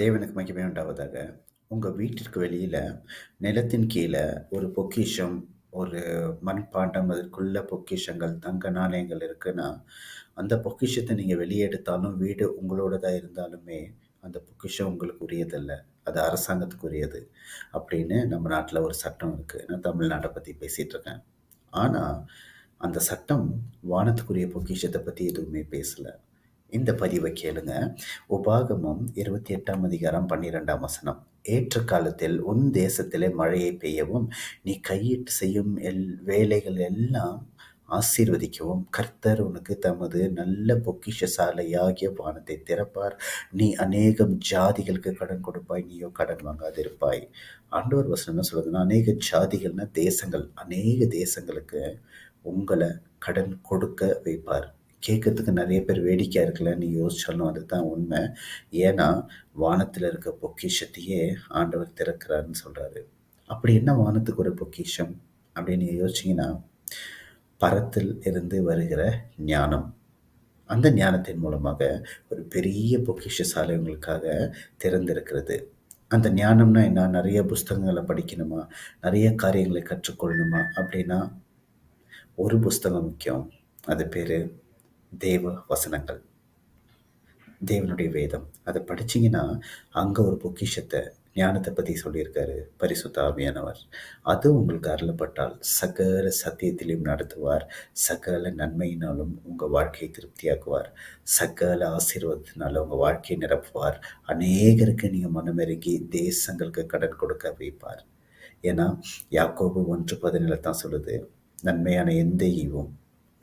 தேவனுக்கு மகிமை உண்டாவதாக. உங்கள் வீட்டிற்கு வெளியில் நிலத்தின் கீழே ஒரு பொக்கிஷம் ஒரு மண்பாண்டம் அதற்குள்ள பொக்கிஷங்கள் தங்க நாணயங்கள் இருக்குன்னா அந்த பொக்கிஷத்தை நீங்கள் வெளியே எடுத்தாலும் வீடு உங்களோடதாக இருந்தாலுமே அந்த பொக்கிஷம் உங்களுக்கு உரியதில்லை. அது அரசாங்கத்துக்கு உரியது அப்படின்னு நம்ம நாட்டில் ஒரு சட்டம் இருக்குது நான் தமிழ்நாட்டை பற்றி பேசிகிட்டு இருக்கேன். ஆனால் அந்த சட்டம் வானத்துக்குரிய பொக்கிஷத்தை பற்றி எதுவுமே பேசலை. இந்த பதிவை கேளுங்க. உபாகமம் இருபத்தி எட்டாம் அதிகாரம் பன்னிரெண்டாம் வசனம். ஏற்ற காலத்தில் உன் தேசத்திலே மழையை பெய்யவும் நீ கையிட்டு செய்யும் எல் வேலைகள் எல்லாம் ஆசீர்வதிக்கவும். கர்த்தர் உனக்கு தமது நல்ல பொக்கிஷ சாலையாகிய வானத்தை திறப்பார். நீ அநேகம் ஜாதிகளுக்கு கடன் கொடுப்பாய் நீயோ கடன் வாங்காதிருப்பாய். ஆண்டவர் வசனம் என்ன சொல்லுதுன்னா அநேக ஜாதிகள்னா தேசங்கள். அநேக தேசங்களுக்கு உங்களை கடன் கொடுக்க வைப்பார். கேட்கறதுக்கு நிறைய பேர் வேடிக்கையாக இருக்கலன்னு யோசிச்சாலும் அதுதான் உண்மை. ஏன்னா வானத்தில் இருக்க பொக்கிஷத்தையே ஆண்டவர் திறக்கிறாருன்னு சொல்கிறாரு அப்படி என்ன வானத்துக்கு ஒரு பொக்கிஷம்? அப்படின்னு யோசிச்சிங்கன்னா பரத்தில் இருந்து வருகிற ஞானம். அந்த ஞானத்தின் மூலமாக ஒரு பெரிய பொக்கிஷ சாலை உங்களுக்காக திறந்திருக்கிறது. அந்த ஞானம்னா என்ன? நிறைய புஸ்தகங்களை படிக்கணுமா? நிறைய காரியங்களை கற்றுக்கொள்ளணுமா? அப்படின்னா ஒரு புஸ்தகம் முக்கியம். அது பேர் தேவ வசனங்கள். தேவனுடைய வேதம். அதை படிச்சிங்கன்னா அங்கே ஒரு பொக்கிஷத்தை ஞானத்தை பற்றி சொல்லியிருக்காரு பரிசுத்த ஆவியானவர். அது உங்களுக்கு அருளப்பட்டால் சகல சத்தியத்திலையும் நடத்துவார். சகல நன்மையினாலும் உங்கள் வாழ்க்கையை திருப்தியாக்குவார். சகல ஆசீர்வாதத்தினால உங்கள் வாழ்க்கையை நிரப்புவார். அநேகருக்கு நீங்கள் மனமிறங்கி தேசங்களுக்கு கடன் கொடுக்க வைப்பார். ஏன்னா யாக்கோபு ஒன்று பதினில தான் சொல்லுது நன்மையான எந்த ஈவும்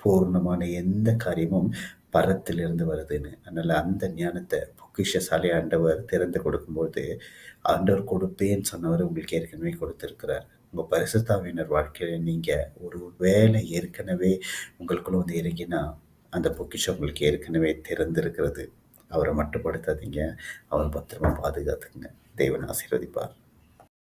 பூர்ணமான எந்த காரியமும் பரத்திலிருந்து வருதுன்னு. அதனால் அந்த ஞானத்தை பொக்கிஷசாலி ஆண்டவர் திறந்து கொடுக்கும்போது ஆண்டவர் கொடுப்பேன்னு சொன்னவர் உங்களுக்கு ஏற்கனவே கொடுத்துருக்கிறார். உங்கள் பரிசுத்தாவினர் வாழ்க்கையில் நீங்கள் ஒரு வேலை ஏற்கனவே உங்களுக்குள்ள வந்து இறங்கினா அந்த பொக்கிஷம் உங்களுக்கு ஏற்கனவே திறந்திருக்கிறது. அவரை மட்டுப்படுத்தாதீங்க. அவர் பத்திரமா பாதுகாத்துங்க தேவன் ஆசீர்வதிப்பார்.